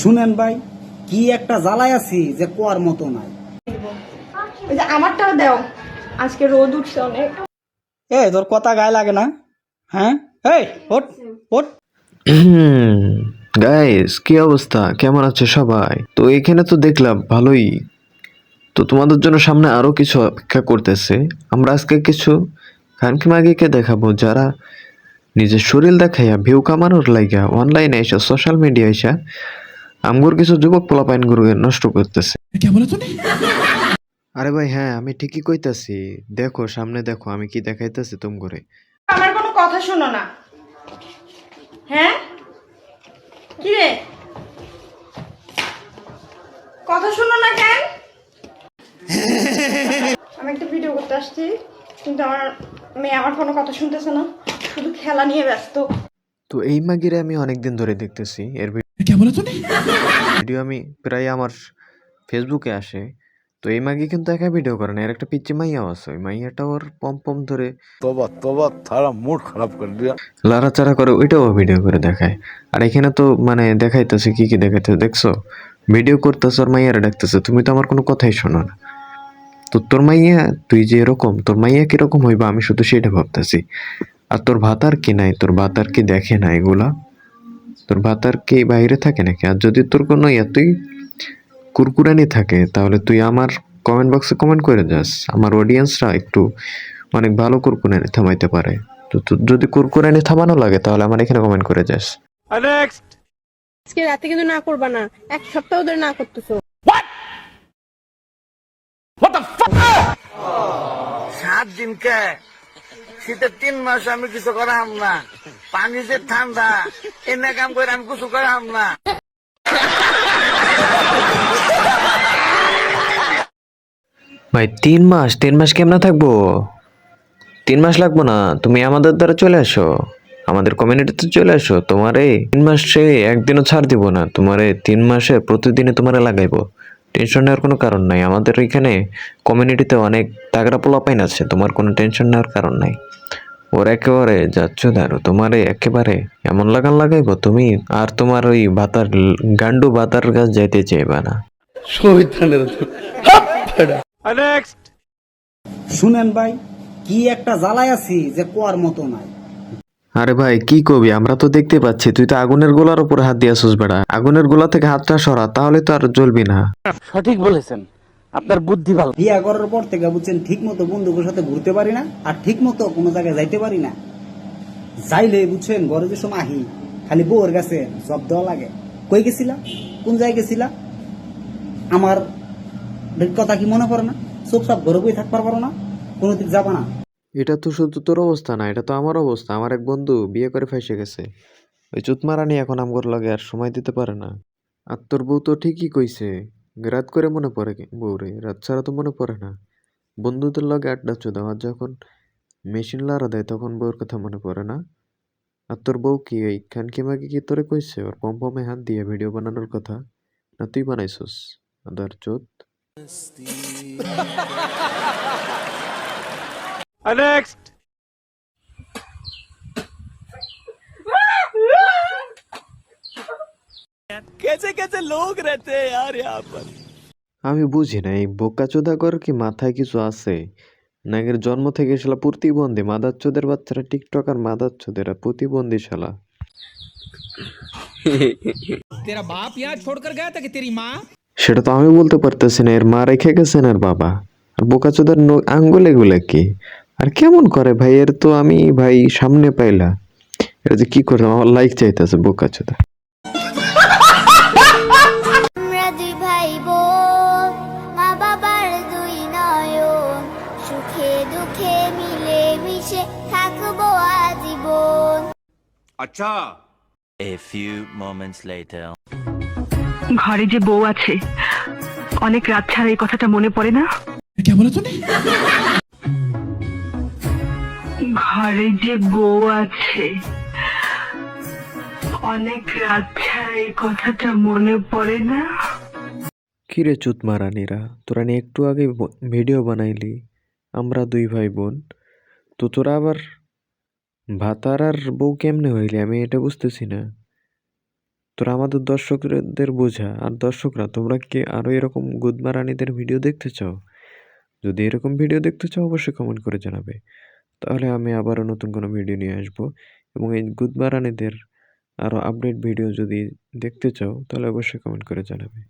শুনেন ভাই কি একটা জ্বালায় আছি যে কোয়ার মতো নাই। আমারটাও দেও আজকে রোদ উঠছে অনেক। এই তোর কথা গায়ে লাগে না? হ্যাঁ? এই ওট ওট গাইস কি অবস্থা? কেমন আছে সবাই? তো এখানে তো দেখলাম ভালোই। তো তোমাদের জন্য সামনে আরও কিছু অপেক্ষা করতেছে। আমরা আজকে কিছু খানকি মাগিকে দেখাবো যারা নিজের শরীর দেখাইয়া ভিউ কামানোর লাইগা অনলাইনে এসে সোশ্যাল মিডিয়া এসে আমগুর কিছু যুবক পোলাপাইন গুরুকে নষ্ট করতেছে। আরে ভাই হ্যাঁ আমি ঠিকই কইতাছি। দেখো সামনে দেখো আমি কি দেখাইতেছি তুম করে। আমার কোনো কথা শোনো না। হ্যাঁ? কি রে? কথা শোনো না কেন? আমি একটা ভিডিও করতে আসছি কিন্তু আমার মেয়ে আমার কোনো কথা শুনতেছে না শুধু খেলা নিয়ে ব্যস্ত। তো এই মাগিরে আমি অনেকদিন ধরে দেখতেছি এর ভিডিও আমি প্রায় আমার ফেসবুকে আসে তো এই মাগি কিন্তু একা ভিডিও করে না এর একটা পিচ্ছি মাইয়াও আছে ওই মাইয়াটা ওর পম পম ধরে তবা তবা তারা মুড খারাপ করে দিয়া। লাড়াচাড়া করে ওইটাও ভিডিও করে দেখায়। আর এখানে তো মানে দেখাইতেছে কি কি দেখাইতেছে দেখছ? ভিডিও করতেছে আর মাইয়ারা ডাকতেছে তুমি তো আমার কোনো কথাই শোনো না। তো তোর মাইয়া তুই যে এরকম তোর মাইয়া কীরকম হইবা? আমি শুধু সেটা ভাবতেছি। আর তোর ভাতার কি নাই? তোর ভাতার কি দেখে না এগুলা? তোর ভাতার কি বাইরে থাকে নাকি? আর যদি তোর কোনো এতই কুরকুরানি থাকে তাহলে তুই আমার কমেন্ট বক্সে কমেন্ট করে যাস। আমার অডিয়েন্সরা একটু অনেক ভালো কুরকুরানি থামাইতে পারে। তো তোর যদি কুরকুরানি থামানো লাগে তাহলে আমার এখানে কমেন্ট করে যাস। আজকে রাতে কিন্তু না করবা না। এক সপ্তাহ ধরে না করতেছো। সাত দিন কে শীতের তিন মাস আমি কিছু করাম না। পানি যে ঠান্ডা, এনে কাম করে আমি কিছু করাম না। ভাই, তিন মাস তিন মাস কেমনে থাকব? তিন মাস লাগবো না, তুমি আমাদের দ্বারা চলে আসো। আমাদের কমিউনিটিতে চলে আসো, তোমারে তিন মাসে একদিনও ছাড় দিব না, তোমারে তিন মাসে প্রতিদিনে তোমারে লাগাইবো। টেনশন নেওয়ার কোনো কারণ নাই। আমাদের এখানে কমিউনিটিতে অনেক টাকরা পোলাপাইন আছে তোমার কোনো টেনশন নেওয়ার কারণ নাই। ওর একেবারে যাচ্ছ দাঁড়ো তোমারে একেবারে এমন লাগান লাগাইবো তুমি আর তোমার ওই বাতার গান্ডু বাতার গাছ যাইতে চাইবা না। শুনেন ভাই কি একটা জ্বালায় আছি যে কোয়ার মতো নাই। আরে ভাই কি কবি? আমরা তো দেখতে পাচ্ছি তুই তো আগুনের গোলার উপরে হাত দিয়ে আসুস বেড়া। আগুনের গোলা থেকে হাতটা সরা তাহলে তো আর জ্বলবি না। সঠিক বলেছেন। আপনার বুদ্ধি ভালো। বিয়া করার পর থেকে বুঝছেন ঠিক মতো বন্ধুদের সাথে ঘুরতে পারি না আর ঠিক মতো কোনো জায়গায় যাইতে পারি না। যাইলে বুঝছেন ঘরে যে সময় আহি খালি বউর কাছে জব দেওয়া লাগে। কই গেছিলা? কোন জায়গায় গেছিলা? আমার কথা কি মনে পড়ে না? চুপ চাপ ঘরে বই থাকবার পারো না? কোনোদিন যাবা না? এটা তো শুধু তোর অবস্থা না, এটা তো আমার অবস্থা। আমার এক বন্ধু বিয়ে করে ফাইসে গেছে। ওই চুতমারানি এখন আমগর লাগে আর সময় দিতে পারে না। আর তোর বউ তো ঠিকই কইছে, রাত করে মনে পড়ে বউরে, রাত ছাড়া তো মনে পড়ে না। বন্ধুদের লগে আড্ডা চোদা, আর যখন মেশিন লাড়া দেয় তখন বউর কথা মনে পড়ে না। আর তোর বউ কি, এই খানকি মাগি কি তোরে কইছে? ওর পম্পমে হাত দিয়ে ভিডিও বানানোর কথা? না তুই বানাইছস? আদার চোদ। আমি বুঝি না এই বোকা কর কি মাথায় কিছু আছে? নাগের জন্ম থেকে শালা প্রতিবন্ধী মাদার চোদের বাচ্চারা টিকটক আর মাদার চোদেরা প্রতিবন্ধী শালা। সেটা তো আমি বলতে পারতেছি না এর মা রেখে গেছেন আর বাবা। আর বোকা চোদার আঙ্গুল এগুলা কি? আর কেমন করে ভাই? এর তো আমি ভাই সামনে পাইলা। এটা যে কি করলাম? আমার লাইক চাইতেছে বোকা চোদা। আমরা দুই ভাই বোন মা বাবার দুই নয়ন সুখে দুঃখে মিলে মিশে থাকব আজীবন। A few moments later. ঘরে যে বউ আছে অনেক রাত ছাড়া এই কথাটা মনে পড়ে না? ঘরে যে বউ আছে। অনেক রাত ছাড়া এই কথাটা মনে পড়ে না? কিরে চুত মারানিরা তোরা নিয়ে একটু আগে ভিডিও বানাইলি। আমরা দুই ভাই বোন তো তোরা আবার ভাতার আর বউ কেমনে হইলি? আমি এটা বুঝতেছি না। তোরা আমাদের দর্শকদের বোঝা, আর দর্শকরা, তোমরা কি আরও এরকম গুদমারানিদের ভিডিও দেখতে চাও? যদি এরকম ভিডিও দেখতে চাও, অবশ্যই কমেন্ট করে জানাবে। তাহলে আমি আবারও নতুন কোনো ভিডিও নিয়ে আসব। এবং এই গুদমারানিদের আরও আপডেট ভিডিও যদি দেখতে চাও, তাহলে অবশ্যই কমেন্ট করে জানাবে।